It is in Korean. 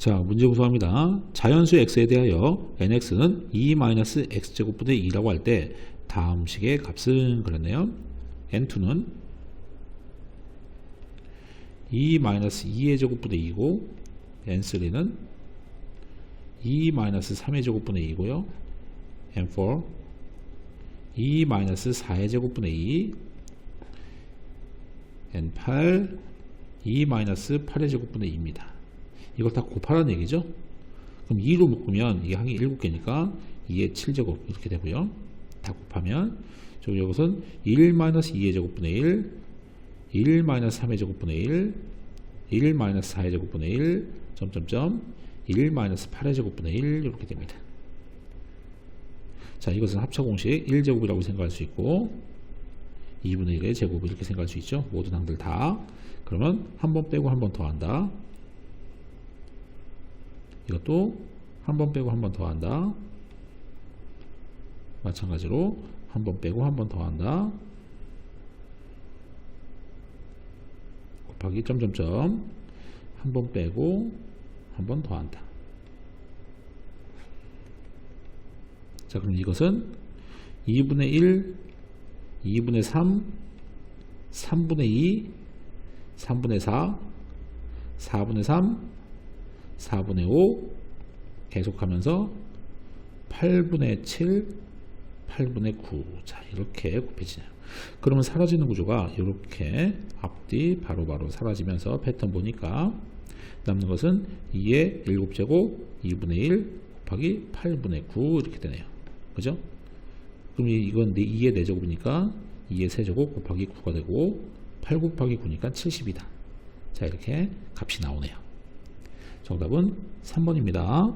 자, 문제 구성합니다. 자연수 x에 대하여 nx는 2-x제곱분의 2라고 할 때 다음 식의 값은 그랬네요. n2는 2-2의 제곱분의 2고 n3는 2-3의 제곱분의 2고요. n4 2-4의 제곱분의 2 n8 2-8의 제곱분의 2입니다. 이걸 다 곱하라는 얘기죠. 그럼 2로 묶으면 이게 항이 7개니까 2의 7제곱 이렇게 되고요. 다 곱하면 저 이것은 1-2의 제곱분의 1 1-3의 제곱분의 1 1-4의 제곱분의 1 점점점 1-8의 제곱분의 1 이렇게 됩니다. 자 이것은 합차 공식 1제곱이라고 생각할 수 있고 2분의 1의 제곱 이렇게 생각할 수 있죠. 모든 항들 다. 그러면 한 번 빼고 한 번 더한다. 이것도 한 번 빼고 한 번 더 한다. 마찬가지로 한 번 빼고 한 번 더 한다. 곱하기 점점점 한 번 빼고 한 번 더 한다. 자 그럼 이것은 2분의 1 2분의 3 3분의 2 3분의 4 4분의 3 4분의 5 계속하면서 8분의 7 8분의 9 자, 이렇게 곱해지네요. 그러면 사라지는 구조가 이렇게 앞뒤 바로 바로 사라지면서 패턴 보니까 남는 것은 2의 7제곱 2분의 1 곱하기 8분의 9 이렇게 되네요. 그죠? 그럼 이건 2의 4제곱이니까 2의 세제곱 곱하기 9가 되고 8 곱하기 9니까 70이다. 자 이렇게 값이 나오네요. 정답은 3번입니다.